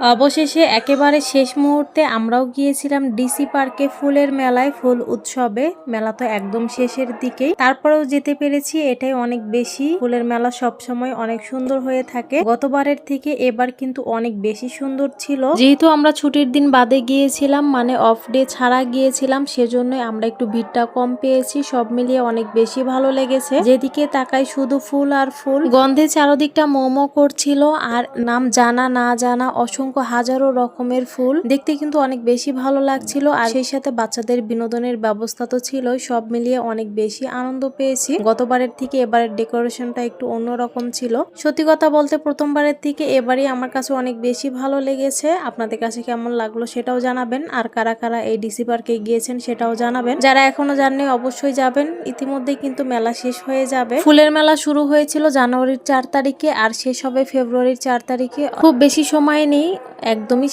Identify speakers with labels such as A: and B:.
A: অবশেষে একেবারে শেষ মুহূর্তে আমরাও গিয়েছিলাম ডিসি পার্কে ফুলের মেলায়, ফুল উৎসবে। মেলা তো একদম শেষের দিকেই। তারপরেও যেতে পেরেছি, এটাই অনেক বেশি। ফুলের মেলা সব সময় অনেক সুন্দর হয়ে থাকে। গতবারের থেকে এবার কিন্তু অনেক বেশি সুন্দর ছিল। যেহেতু আমরা ছুটির দিন বাদে গিয়েছিলাম মানে অফ ডে ছাড়া গিয়েছিলাম সেজন্য আমরা একটু ভিড়টা কম পেয়েছি। সব মিলিয়ে অনেক বেশি ভালো লেগেছে। যেদিকে তাকাই শুধু ফুল আর ফুল। গন্ধে চারদিকটা মোমো করছিল, আর নাম জানা না জানা অসংখ্য হাজারো রকমের ফুল। দেখতে কিন্তু অনেক বেশি ভালো লাগছিল আর সেই সাথে বাচ্চাদের বিনোদনের ব্যবস্থা তো ছিলই, সব মিলিয়ে অনেক বেশি আনন্দ পেয়েছি। গতবারের থেকে এবারের ডেকোরেশনটা একটু অন্যরকম ছিল। সত্যি কথা বলতে প্রথমবারের থেকে এবারই আমার কাছে অনেক বেশি ভালো লেগেছে। আপনাদের কাছে কেমন লাগল সেটাও জানাবেন। আর কারা কারা এই ডিসি পার্কে গিয়েছেন সেটাও জানাবেন। যারা এখনও জানেন অবশ্যই যাবেন। ইতিমধ্যেই কিন্তু মেলা শেষ হয়ে যাবে। ফুলের মেলা শুরু হয়েছিল জানুয়ারির চার তারিখে আর শেষ হবে ফেব্রুয়ারির চার তারিখে। খুব বেশি সময় নেই। একদমই